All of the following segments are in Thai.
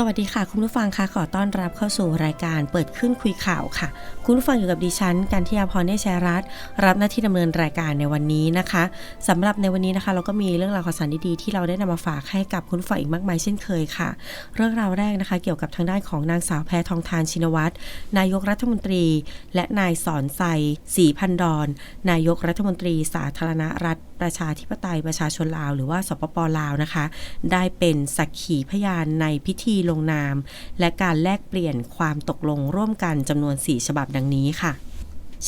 สวัสดีค่ะ คุณผู้ฟังค่ะขอต้อนรับเข้าสู่รายการเปิดขึ้นคุยข่าวค่ะ คุณผู้ฟังอยู่กับดิฉันกันทิยาพรเนชรัตรับหน้าที่ดำเนินรายการในวันนี้นะคะสำหรับในวันนี้นะคะ เราก็มีเรื่องราวข่าวสารดีๆที่เราได้นำมาฝากให้กับคุณผู้ฟังอีกมากมายเช่นเคยค่ะ เรื่องราวแรกนะคะ เกี่ยวกับทางด้านของนางสาวแพทองทานชินวัตรนายกรัฐมนตรี และนายสอนไซศรีพันดอนนายกรัฐมนตรี สาธารณรัฐ ประชาธิปไตยประชาชนลาว หรือว่าสปปลาวนะคะ ได้เป็นสักขีพยานในพิธีลงนาม และการแลกเปลี่ยนความตกลงร่วมกันจำนวน 4 ฉบับดังนี้ค่ะ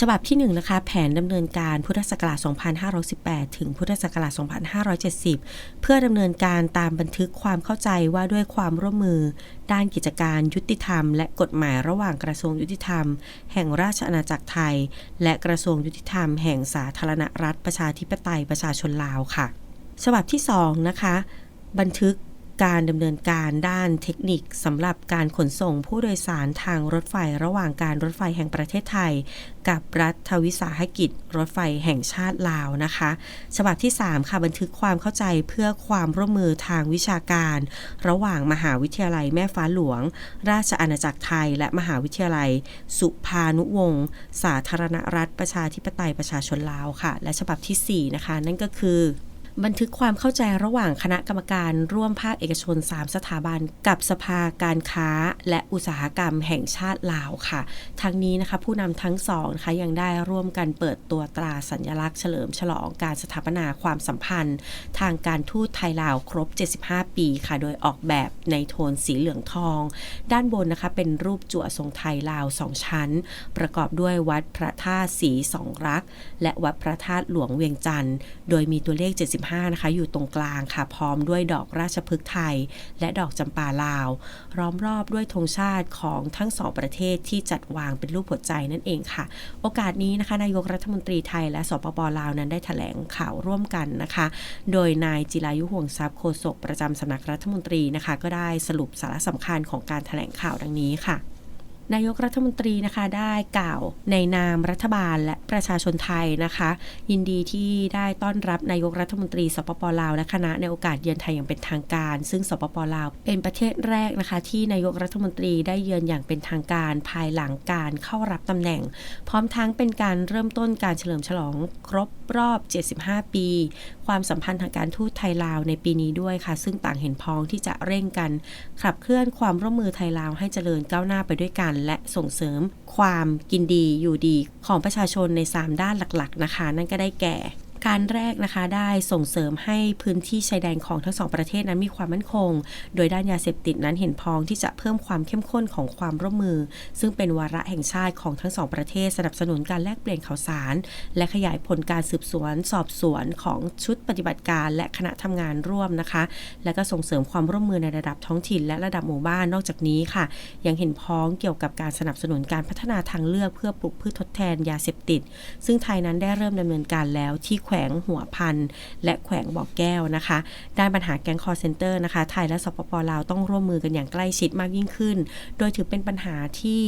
ฉบับที่1นะคะแผนดำเนินการพุทธศักราช 2518 ถึงพุทธศักราช 2570 เพื่อดำเนินการตามบันทึกความเข้าใจว่าด้วยความร่วมมือ ด้านกิจการยุติธรรม และกฎหมายระหว่างกระทรวงยุติธรรม แห่งราชอาณาจักรไทย และกระทรวงยุติธรรม แห่งสาธารณรัฐประชาธิปไตยประชาชนลาวค่ะ ฉบับที่2นะคะบันทึก การดำเนินการด้านเทคนิคสำหรับการขนส่งผู้โดยสารทางรถไฟระหว่างการรถไฟแห่งประเทศไทย กับรัฐวิสาหกิจรถไฟแห่งชาติลาวนะคะ ฉบับที่ 3 ค่ะบันทึกความเข้าใจเพื่อความร่วมมือทางวิชาการ ระหว่างมหาวิทยาลัยแม่ฟ้าหลวง ราชอาณาจักรไทย และมหาวิทยาลัย สุภานุวงศ์สาธารณรัฐประชาธิปไตยประชาชนลาวค่ะ และฉบับทีสี่4นะคะนั่นก็คือ บันทึกความเข้าใจระหว่างคณะกรรมการร่วมภาคเอกชน 3 สถาบัน กับสภาการค้า และอุตสาหกรรมแห่งชาติลาวค่ะ ทั้งนี้นะคะผู้นำทั้งสองนะคะยังได้ร่วมกันเปิดตัวตราสัญลักษณ์เฉลิมฉลองการสถาปนาความสัมพันธ์ ทางการทูตไทยลาวครบ 75 ปีค่ะ โดยออกแบบในโทนสีเหลืองทอง ด้านบนนะคะเป็นรูปจั่วทรงไทยลาวสองชั้น ประกอบด้วยวัดพระธาตุสีสองรัก และวัดพระธาตุหลวงเวียงจันทร์โดยมีตัวเลข75นะคะ อยู่ตรงกลางค่ะ พร้อมด้วยดอกราชพฤกษ์ไทย และดอกจำปาลาวล้อมรอบด้วยธงชาติของทั้งสองประเทศที่จัดวางเป็นรูปหัวใจนั่นเองค่ะ โอกาสนี้นะคะนายกรัฐมนตรีไทยและสปปลาวนั้นได้แถลงข่าวร่วมกันนะคะ โดยนายจิรายุห่วงทรัพย์โฆษกประจำสำนักรัฐมนตรีนะคะ ก็ได้สรุปสาระสำคัญของการแถลงข่าวดังนี้ค่ะ นายกรัฐมนตรีนะคะได้กล่าวในนามรัฐบาลและประชาชนไทยนะคะ ยินดีที่ได้ต้อนรับนายกรัฐมนตรีสปปลาวและคณะในโอกาสเยือนไทยอย่างเป็นทางการ ซึ่งสปปลาวเป็นประเทศแรกนะคะ ที่นายกรัฐมนตรีได้เยือนอย่างเป็นทางการภายหลังการเข้ารับตำแหน่ง พร้อมทั้งเป็นการเริ่มต้นการเฉลิมฉลองครบรอบ 75 ปี ความสัมพันธ์ทางการทูตไทยลาวในปีนี้ด้วยค่ะ ซึ่งต่างเห็นพ้องที่จะเร่งกันขับเคลื่อนความร่วมมือไทยลาวให้เจริญก้าวหน้าไปด้วยกันและส่งเสริมความกินดีอยู่ดีของประชาชนใน 3 ด้านหลักๆนะคะ นั่นก็ได้แก่ การแรกนะคะได้ส่งเสริมให้พื้นที่ชายแดนของทั้งสองประเทศนั้นมีความมั่นคง โดยด้านยาเสพติดนั้นเห็นพ้องที่จะเพิ่มความเข้มข้นของความร่วมมือ ซึ่งเป็นวาระแห่งชาติของทั้งสองประเทศสนับสนุนการแลกเปลี่ยนข่าวสาร และขยายผลการสืบสวน สอบสวนของชุดปฏิบัติการ และคณะทำงานร่วมนะคะ และก็ส่งเสริมความร่วมมือในระดับท้องถิ่น และระดับหมู่บ้านนอกจากนี้ค่ะ ยังเห็นพ้องเกี่ยวกับการสนับสนุนการพัฒนาทางเลือกเพื่อปลูกพืชทดแทนยาเสพติด ซึ่งไทยนั้นได้เริ่มดำเนินการแล้วที่ขวงหัวพัน และแขวงบ่อแก้วนะคะ ด้านปัญหาแก๊งคอร์เซนเตอร์นะคะ ไทยและสปปลาวต้องร่วมมือกันอย่างใกล้ชิดมากยิ่งขึ้น โดยถือเป็นปัญหาที่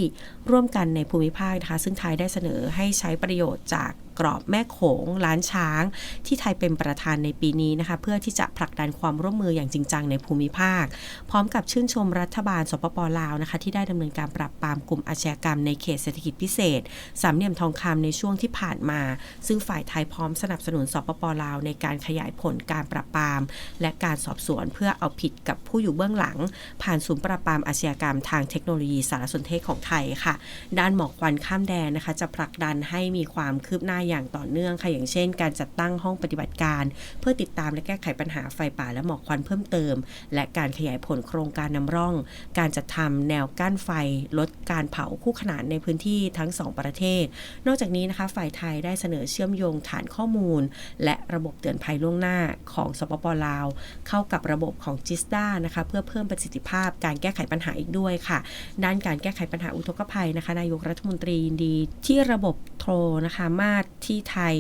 ร่วมกันในภูมิภาคนะคะ ซึ่งไทยได้เสนอให้ใช้ประโยชน์จาก กรอบแม่โขงล้านช้าง ที่ไทยเป็นประธานในปีนี้นะคะเพื่อที่จะผลักดันความร่วมมืออย่างจริงจังในภูมิภาค พร้อมกับชื่นชมรัฐบาลสปปลาวนะคะที่ได้ดำเนินการปราบปรามกลุ่มอาชญากรรมในเขตเศรษฐกิจพิเศษ สามเหลี่ยมทองคำในช่วงที่ผ่านมา ซึ่งฝ่ายไทยพร้อมสนับสนุนสปปลาวในการขยายผลการปราบปราม และการสอบสวนเพื่อเอาผิดกับผู้อยู่เบื้องหลัง ผ่านศูนย์ปราบปรามอาชญากรรมทางเทคโนโลยีสารสนเทศของไทยค่ะ ด้านหมอกควันข้ามแดนนะคะ จะผลักดันให้มีความคืบหน้าอย่างต่อเนื่องค่ะอย่างเช่น การจัดตั้งห้องปฏิบัติการ เพื่อติดตามและแก้ไขปัญหาไฟป่าและหมอกควันเพิ่มเติม และการขยายผลโครงการนำร่อง การจัดทำแนวกั้นไฟ ลดการเผาคู่ขนานในพื้นที่ทั้งสองประเทศ นอกจากนี้นะคะฝ่ายไทยได้เสนอเชื่อมโยงฐานข้อมูล และระบบเตือนภัยล่วงหน้าของสปปลาว เข้ากับระบบของจิสดานะคะเพื่อเพิ่มประสิทธิภาพการแก้ไขปัญหาอีกด้วยค่ะ ด้านการแก้ไขปัญหาอุทกภัยนะคะนายกรัฐมนตรียินดีที่ระบบโทรนะคะมาตรที่ไทย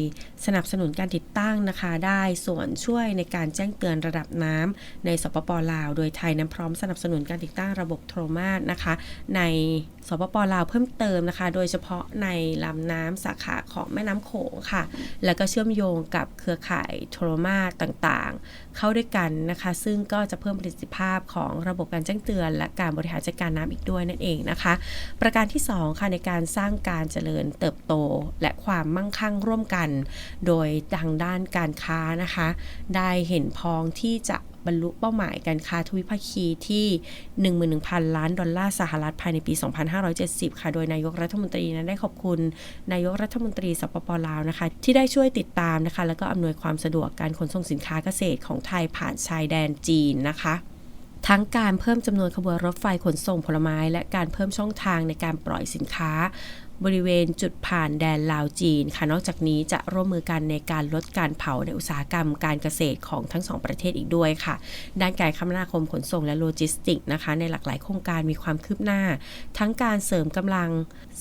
สนับสนุนการติดตั้งนะคะได้ส่วนช่วยในการแจ้งเตือนระดับน้ำในสปปลาว โดยไทยนั้นพร้อมสนับสนุนการติดตั้งระบบโทรมาสนะคะ ในสปปลาวเพิ่มเติมนะคะ โดยเฉพาะในลำน้ำสาขาของแม่น้ำโขงค่ะ แล้วก็เชื่อมโยงกับเครือข่ายโทรมาสต่างๆเข้าด้วยกันนะคะ ซึ่งก็จะเพิ่มประสิทธิภาพของระบบการแจ้งเตือน และการบริหารจัดการน้ำอีกด้วยนั่นเองนะคะ ประการที่ 2 ค่ะในการสร้างการเจริญเติบโต และความมั่งคั่งร่วมกัน โดยทางด้านการค้านะคะ ได้เห็นพ้องที่จะ บรรลุเป้าหมายการค้าทวิภาคีที่ 11,000 ล้านดอลลาร์สหรัฐภายในปี 2570 ค่ะ โดยนายกรัฐมนตรีนั้นได้ขอบคุณ นายกรัฐมนตรีสปปลาวนะคะ ที่ได้ช่วยติดตามนะคะ แล้วก็อำนวยความสะดวกการขนส่งสินค้าเกษตรของไทยผ่านชายแดนจีนนะคะทั้งการเพิ่มจำนวนขบวนรถไฟขนส่งผลไม้ และการเพิ่มช่องทางในการปล่อยสินค้า บริเวณจุดผ่านแดนลาวจีนค่ะนอกจากนี้จะร่วมมือกันในการลดการเผาในอุตสาหกรรมการเกษตรของทั้งสองประเทศอีกด้วยค่ะ ด้านการคมนาคมขนส่งและโลจิสติกส์นะคะ ในหลากหลายโครงการมีความคืบหน้า ทั้งการเสริมกำลัง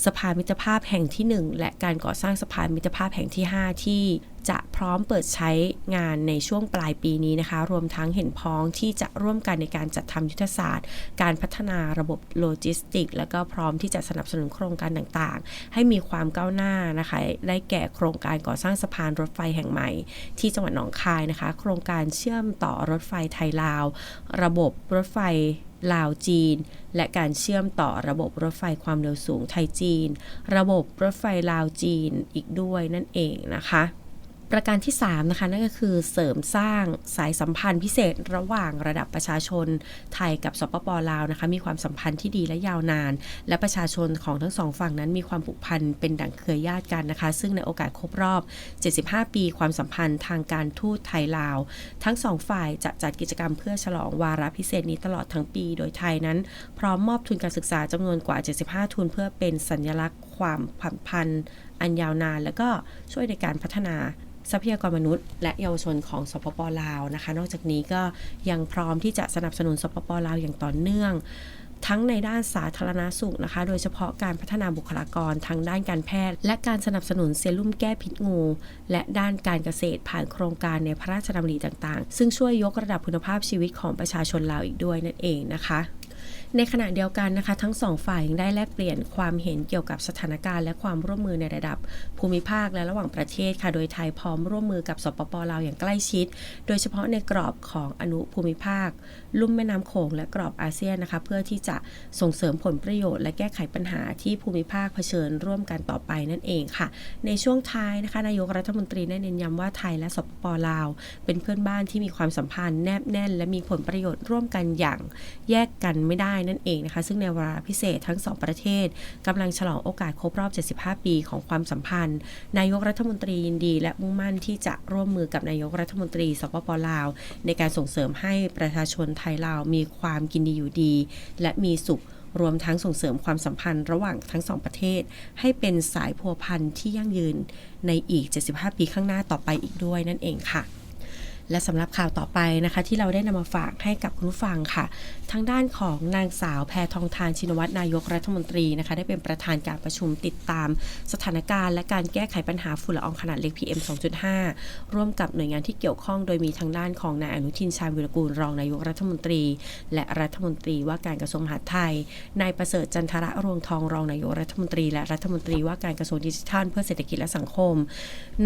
สะพานมิตรภาพแห่งที่ 1 และการก่อสร้างสะพานมิตรภาพแห่งที่ 5 ที่จะพร้อมเปิดใช้งานในช่วงปลายปีนี้นะคะ รวมทั้งเห็นพ้องที่จะร่วมกันในการจัดทำยุทธศาสตร์ การพัฒนาระบบโลจิสติก และก็พร้อมที่จะสนับสนุนโครงการต่างๆ ให้มีความก้าวหน้านะคะ ได้แก่โครงการก่อสร้างสะพานรถไฟแห่งใหม่ ที่จังหวัดหนองคายนะคะ โครงการเชื่อมต่อรถไฟไทยลาว ระบบรถไฟ ลาวจีน และการเชื่อมต่อระบบรถไฟความเร็วสูงไทยจีน ระบบรถไฟลาวจีนอีกด้วยนั่นเองนะคะ ประการที่ 3 นะคะ นั่นก็คือเสริมสร้างสายสัมพันธ์พิเศษระหว่างระดับประชาชนไทยกับสปปลาวนะคะ มีความสัมพันธ์ที่ดีและยาวนาน และประชาชนของทั้งสองฝั่งนั้นมีความผูกพันเป็นดั่งเครือญาติกันนะคะ ซึ่งในโอกาสครบรอบ 75 ปีความสัมพันธ์ทางการทูตไทยลาว ทั้งสองฝ่ายจะจัดกิจกรรมเพื่อฉลองวาระพิเศษนี้ตลอดทั้งปี โดยไทยนั้น พร้อมมอบทุนการศึกษาจำนวนกว่า 75 ทุนเพื่อเป็นสัญลักษณ์ ความผันพันอันยาวนาน และก็ช่วยในการพัฒนาทรัพยากรมนุษย์ และเยาวชนของสปปลาวนะคะ นอกจากนี้ก็ยังพร้อมที่จะสนับสนุนสปปลาวอย่างต่อเนื่อง ทั้งในด้านสาธารณสุขนะคะ โดยเฉพาะการพัฒนาบุคลากรทางด้านการแพทย์ และการสนับสนุนเซรุ่มแก้พิษงู และด้านการเกษตรผ่านโครงการในพระราชดำริต่างๆ ซึ่งช่วยยกระดับคุณภาพชีวิตของประชาชนลาวอีกด้วยนั่นเองนะคะ ในขณะเดียวกันนะคะทั้งสองฝ่ายยังได้แลกเปลี่ยนความเห็นเกี่ยวกับสถานการณ์และความร่วมมือในระดับภูมิภาคและระหว่างประเทศค่ะโดยไทยพร้อมร่วมมือกับสปปลาวอย่างใกล้ชิด โดยเฉพาะในกรอบของอนุภูมิภาค ลุ่มแม่น้ำโขงและกรอบอาเซียนนะคะเพื่อที่จะส่งเสริมผลประโยชน์ และแก้ไขปัญหาที่ภูมิภาคเผชิญร่วมกันต่อไปนั่นเองค่ะ ในช่วงท้ายนะคะนายกรัฐมนตรีได้เน้นย้ำว่าไทยและสปปลาว เป็นเพื่อนบ้านที่มีความสัมพันธ์แนบแน่น และมีผลประโยชน์ร่วมกันอย่างแยกกันไม่ได้นั่นเองนะคะซึ่งในวาระพิเศษทั้งสองประเทศกำลังฉลองโอกาสครบรอบ 75 ปีของความสัมพันธ์ นายกรัฐมนตรียินดี และมุ่งมั่นที่จะร่วมมือกับนายกรัฐมนตรีสปปลาว ในการส่งเสริมให้ประชาชนไทยลาวมีความกินดีอยู่ดี และมีสุขรวมทั้งส่งเสริมความสัมพันธ์ระหว่างทั้งสองประเทศ ให้เป็นสายพัวพันที่ยั่งยืนในอีก 75 ปีข้างหน้าต่อไปอีกด้วยนั่นเองค่ะ และสำหรับข่าวต่อไปนะคะ ที่เราได้นำมาฝากให้กับคุณผู้ฟังค่ะ ทางด้านของนางสาวแพทองทานชินวัตรนายกรัฐมนตรีนะคะ ได้เป็นประธานการประชุมติดตาม สถานการณ์และการแก้ไขปัญหาฝุ่นละอองขนาดเล็ก PM 2.5 ร่วมกับหน่วยงานที่เกี่ยวข้อง โดยมีทางด้านของนายอนุทินชาญวิรกูลรองนายกรัฐมนตรี และรัฐมนตรีว่าการกระทรวงมหาดไทยนายประเสริฐจันทระรวงทองรองนายกรัฐมนตรี และรัฐมนตรีว่าการกระทรวงดิจิทัล เพื่อเศรษฐกิจและสังคม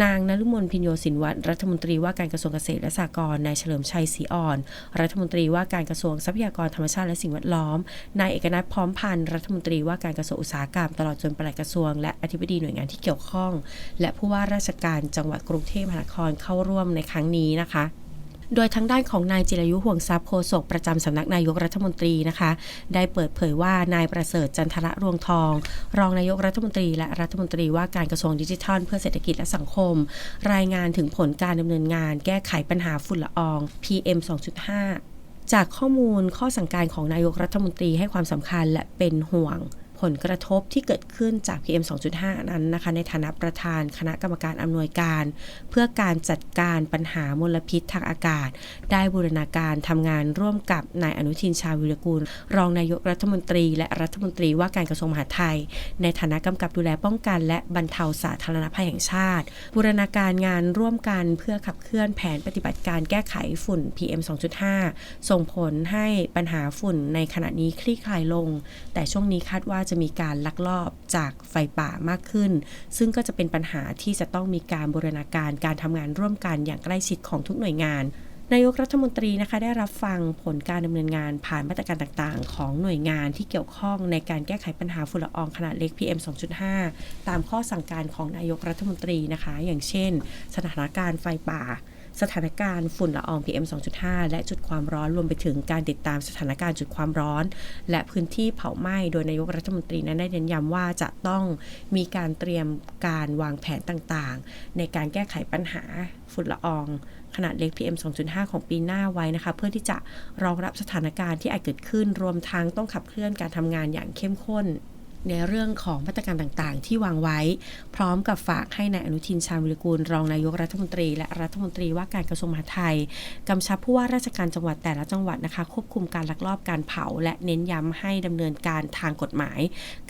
นางนฤมลพินโยสินวัตรรัฐมนตรีว่าการกระทรวงเกษตรและสากรนายเฉลิมชัยศรีอ่อน รัฐมนตรีว่าการกระทรวงทรัพยากรธรรมชาติและสิ่งแวดล้อมนายเอกนัทพร้อมพันธ์รัฐมนตรีว่าการกระทรวงอุตสาหกรรม ตลอดจนปลัดกระทรวง และอธิบดีหน่วยงานที่เกี่ยวข้อง และผู้ว่าราชการจังหวัดกรุงเทพมหานครเข้าร่วมในครั้งนี้นะคะ โดยทางด้านของนายจิรยุห่วงทรัพย์โฆษกประจำสำนักนายกรัฐมนตรีนะคะ ได้เปิดเผยว่านายประเสริฐจันทระรวงทอง รองนายกรัฐมนตรีและรัฐมนตรีว่าการกระทรวงดิจิทัล เพื่อเศรษฐกิจและสังคม รายงานถึงผลการดำเนินงาน แก้ไขปัญหาฝุ่นละออง PM 2.5 จากข้อมูลข้อสั่งการของนายกรัฐมนตรีให้ความสำคัญและเป็นห่วง ผลกระทบที่เกิดขึ้นจาก PM 2.5 นั้นนะคะ ในฐานะประธานคณะกรรมการอำนวยการ เพื่อการจัดการปัญหามลพิษทางอากาศ ได้บูรณาการทำงานร่วมกับนายอนุทินชาญวิรกูล รองนายกรัฐมนตรี และรัฐมนตรีว่าการกระทรวงมหาดไทย ในฐานะกำกับดูแลป้องกันและบรรเทาสาธารณภัยแห่งชาติ บูรณาการงานร่วมกันเพื่อขับเคลื่อนแผนปฏิบัติการแก้ไขฝุ่น PM 2.5 ส่งผลให้ปัญหาฝุ่นในขณะนี้คลี่คลายลง แต่ช่วงนี้คาดว่าจะมีการลักลอบจากไฟป่ามากขึ้น ซึ่งก็จะเป็นปัญหาที่จะต้องมีการบูรณาการการทำงานร่วมกันอย่างใกล้ชิดของทุกหน่วยงานนายกรัฐมนตรีนะคะได้รับฟังผลการดำเนินงานผ่านมาตรการต่างๆ ของหน่วยงานที่เกี่ยวข้องในการแก้ไขปัญหาฝุ่นละอองขนาดเล็ก PM 2.5 ตามข้อสั่งการของนายกรัฐมนตรีนะคะ อย่างเช่น สถานการณ์ไฟป่า สถานการณ์ฝุ่นละออง PM 2.5 และจุดความร้อนรวมไปถึงการติดตามสถานการณ์จุดความร้อน และพื้นที่เผาไหม้โดยนายกรัฐมนตรีนั้นได้เน้นย้ำว่าจะต้องมีการเตรียมการวางแผนต่างๆ ในการแก้ไขปัญหาฝุ่นละอองขนาดเล็ก PM 2.5 ของปีหน้าไว้นะคะ เพื่อที่จะรองรับสถานการณ์ที่อาจเกิดขึ้น รวมทั้งต้องขับเคลื่อนการทำงานอย่างเข้มข้น ในเรื่องของมาตรการต่างๆ ที่วางไว้ พร้อมกับฝากให้นายอนุทินชาญวิรกูล รองนายกรัฐมนตรี และรัฐมนตรีว่าการกระทรวงมหาดไทยกำชับผู้ว่าราชการจังหวัดแต่ละจังหวัดนะคะ ควบคุมการลักลอบการเผา และเน้นย้ำให้ดำเนินการทางกฎหมาย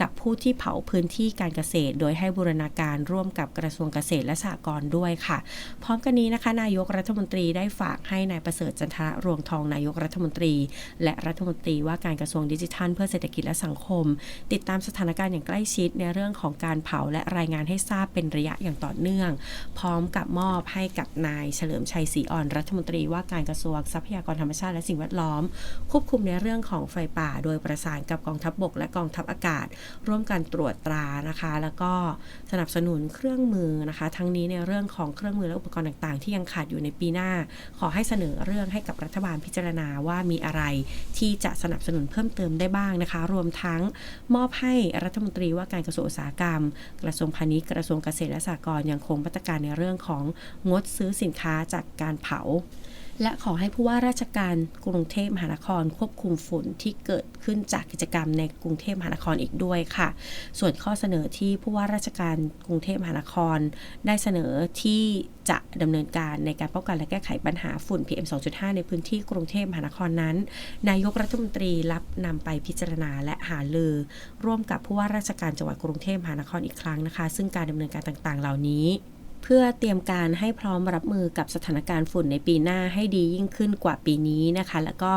กับผู้ที่เผาพื้นที่การเกษตร โดยให้บูรณาการร่วมกับกระทรวงเกษตรและสหกรณ์ด้วยค่ะ พร้อมกันนี้นะคะ นายกรัฐมนตรีได้ฝากให้นายประเสริฐจันทระรวงทองนายกรัฐมนตรี และรัฐมนตรีว่าการกระทรวงดิจิทัล เพื่อเศรษฐกิจและสังคม ติดตามสถานการณ์อย่างใกล้ชิดในเรื่องของการเผาและรายงานให้ทราบเป็นระยะอย่างต่อเนื่อง พร้อมกับมอบให้กับนายเฉลิมชัยศรีอ่อนรัฐมนตรีว่าการกระทรวงทรัพยากรธรรมชาติและสิ่งแวดล้อม ควบคุมในเรื่องของไฟป่า โดยประสานกับกองทัพบบกและกองทัพอากาศ ร่วมกันตรวจตรานะคะ แล้วก็สนับสนุนเครื่องมือนะคะ ทั้งนี้ในเรื่องของเครื่องมือและอุปกรณ์ต่างๆ ที่ยังขาดอยู่ในปีหน้า ขอให้เสนอเรื่องให้กับรัฐบาลพิจารณาว่ามีอะไรที่จะสนับสนุนเพิ่มเติมได้บ้างนะคะ รวมทั้งมอบให้รัฐมนตรีว่าการกระทรวงอุตสาหกรรม กระทรวงพาณิชย์กระทรวงเกษตรและสหกรณ์ยังคงมาตรการในเรื่องของงดซื้อสินค้าจากการเผา และขอให้ผู้ว่าราชการกรุงเทพมหานคร ควบคุมฝุ่นที่เกิดขึ้นจากกิจกรรมในกรุงเทพมหานครอีกด้วยค่ะ ส่วนข้อเสนอที่ผู้ว่าราชการกรุงเทพมหานคร ได้เสนอที่จะดำเนินการในการป้องกันและแก้ไขปัญหาฝุ่น PM 2.5 ในพื้นที่กรุงเทพมหานครนั้น นายกรัฐมนตรีรับนำไปพิจารณาและหาลือ ร่วมกับผู้ว่าราชการจังหวัดกรุงเทพมหานครอีกครั้งนะคะ ซึ่งการดำเนินการต่างๆ เหล่านี้ เพื่อเตรียมการให้พร้อมรับมือกับสถานการณ์ฝุ่นในปีหน้าให้ดียิ่งขึ้นกว่าปีนี้นะคะ แล้วก็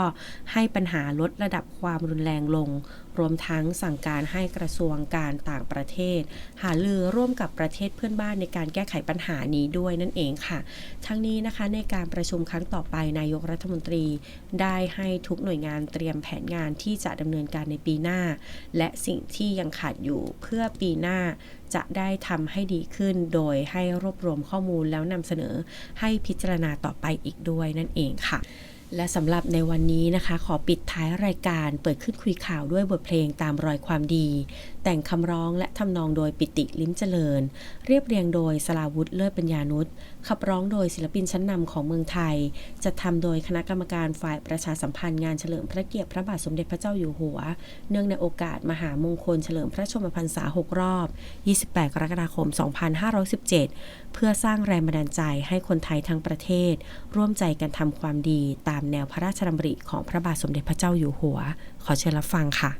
ให้ปัญหาลดระดับความรุนแรงลง รวมทั้งสั่งการให้กระทรวงการต่างประเทศ หาลือร่วมกับประเทศเพื่อนบ้านในการแก้ไขปัญหานี้ด้วยนั่นเองค่ะ ทั้งนี้นะคะในการประชุมครั้งต่อไปนายกรัฐมนตรี ได้ให้ทุกหน่วยงานเตรียมแผนงานที่จะดำเนินการในปีหน้า และสิ่งที่ยังขาดอยู่เพื่อปีหน้า จะได้ทำให้ดีขึ้น โดยให้รวบรวมข้อมูลแล้วนำเสนอให้พิจารณาต่อไปอีกด้วยนั่นเองค่ะและสำหรับในวันนี้นะคะ ขอปิดท้ายรายการเปิดขึ้นคุยข่าวด้วยบทเพลงตามรอยความดี แต่งคำร้องและทำนองโดยปิติลิ้มเจริญ เรียบเรียงโดยสลาวุธเลิศปัญญานุษย์ขับร้องโดยศิลปินชั้นนำของเมืองไทย จัดทำโดยคณะกรรมการฝ่ายประชาสัมพันธ์งานเฉลิมพระเกียรติพระบาทสมเด็จพระเจ้าอยู่หัว เนื่องในโอกาสมหามงคลเฉลิมพระชนมพรรษา 6 รอบ 28 กรกฎาคม 2517 เพื่อสร้างแรงบันดาลใจให้คนไทยทั้งประเทศ ร่วมใจกันทำความดีตามแนวพระราชดำริของพระบาทสมเด็จพระเจ้าอยู่หัว ขอเชิญรับฟังค่ะ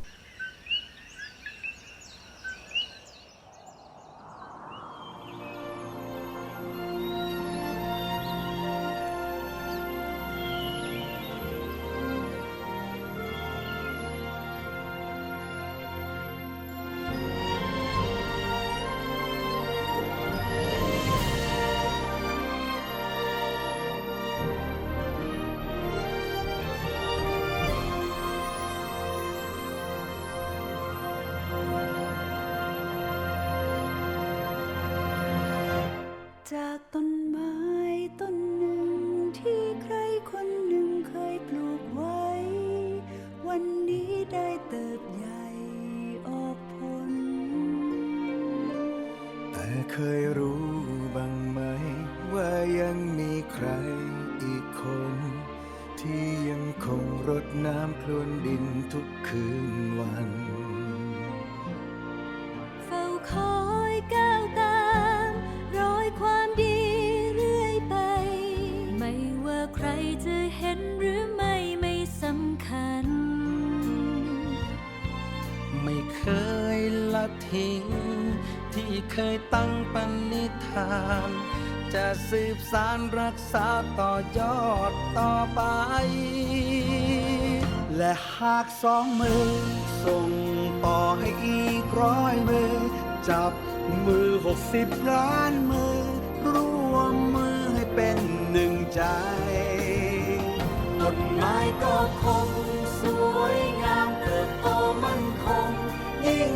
ทิ้ง ที่เคยตั้งปณิธาน จะสืบสารรักษาต่อยอดต่อไป และหากสองมือ ส่งต่อให้อีกร้อยมือ จับมือหกสิบล้านมือ ร่วมมือให้เป็นหนึ่งใจต้นไม้ก็คงสวยงามเติบโตมั่นคงยิ่ง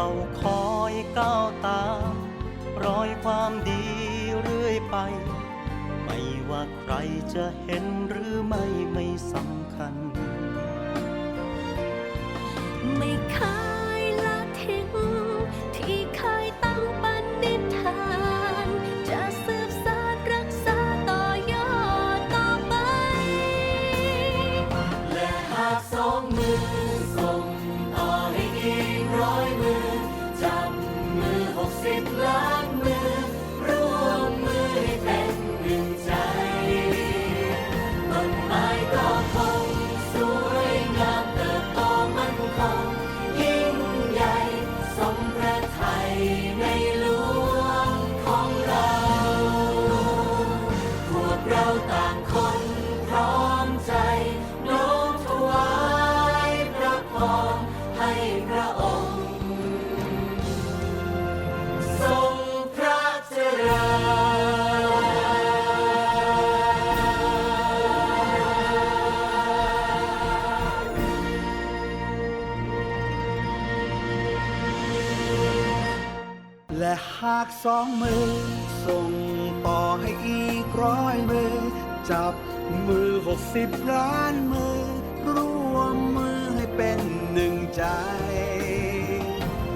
เฝ้าคอยก้าวตาม รอยความดีเรื่อยไป ไม่ว่าใครจะเห็นหรือไม่ไม่สำคัญ ไม่เคย และหากสองมือ ส่งต่อให้อีกร้อยมือ จับมือหกสิบล้านมือร่วมมือให้เป็นหนึ่งใจ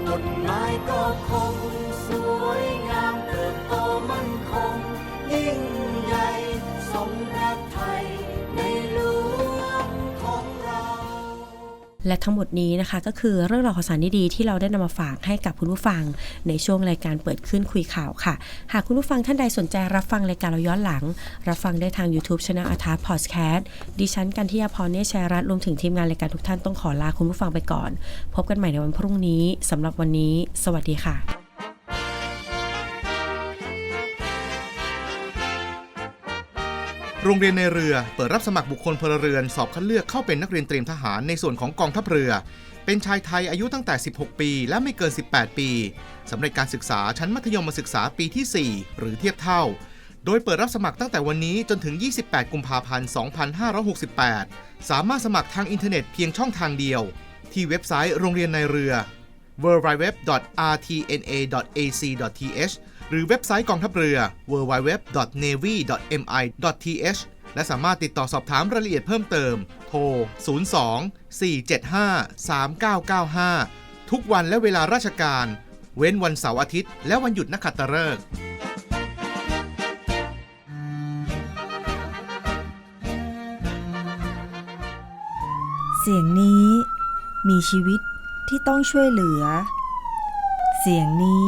ต้นไม้ก็คง สวยงามเติบโตมั่นคงยิ่ง และทั้งหมดนี้นะคะ ก็คือเรื่องราวข่าวสารดีๆที่เราได้นำมาฝากให้กับคุณผู้ฟัง ในช่วงรายการเปิดขึ้นคุยข่าวค่ะ หากคุณผู้ฟังท่านใดสนใจรับฟังรายการเราย้อนหลัง รับฟังได้ทาง YouTube ช anel อาทาพอดแคสต์ดิฉันกันที่ยาพรเนชชัยรัตน์รวมถึงทีมงานรายการทุกท่านต้องขอลาคุณผู้ฟังไปก่อน พบกันใหม่ในวันพรุ่งนี้สำหรับวันนี้ สวัสดีค่ะ โรงเรียนในเรือเปิดรับสมัครบุคคลพลเรือนสอบคัดเลือกเข้าเป็นนักเรียนเตรียมทหารในส่วนของกองทัพเรือ เป็นชายไทยอายุตั้งแต่ 16 ปี และไม่เกิน 18 ปีสำหรับการศึกษาชั้นมัธยมศึกษาปีที่ 4 หรือเทียบเท่า โดยเปิดรับสมัครตั้งแต่วันนี้จนถึง 28 กุมภาพันธ์ 2568 สามารถสมัครทางอินเทอร์เน็ตเพียงช่องทางเดียว ที่เว็บไซต์โรงเรียนในเรือ www.rtna.ac.th หรือเว็บไซต์กองทัพเรือ www.navy.mi.th และสามารถติดต่อสอบถามรายละเอียดเพิ่มเติม โทร 02 475 3995 ทุกวันและเวลาราชการ เว้นวันเสาร์อาทิตย์ และวันหยุดนักขัตฤกษ์เสียงนี้มีชีวิตที่ต้องช่วยเหลือ เสียงนี้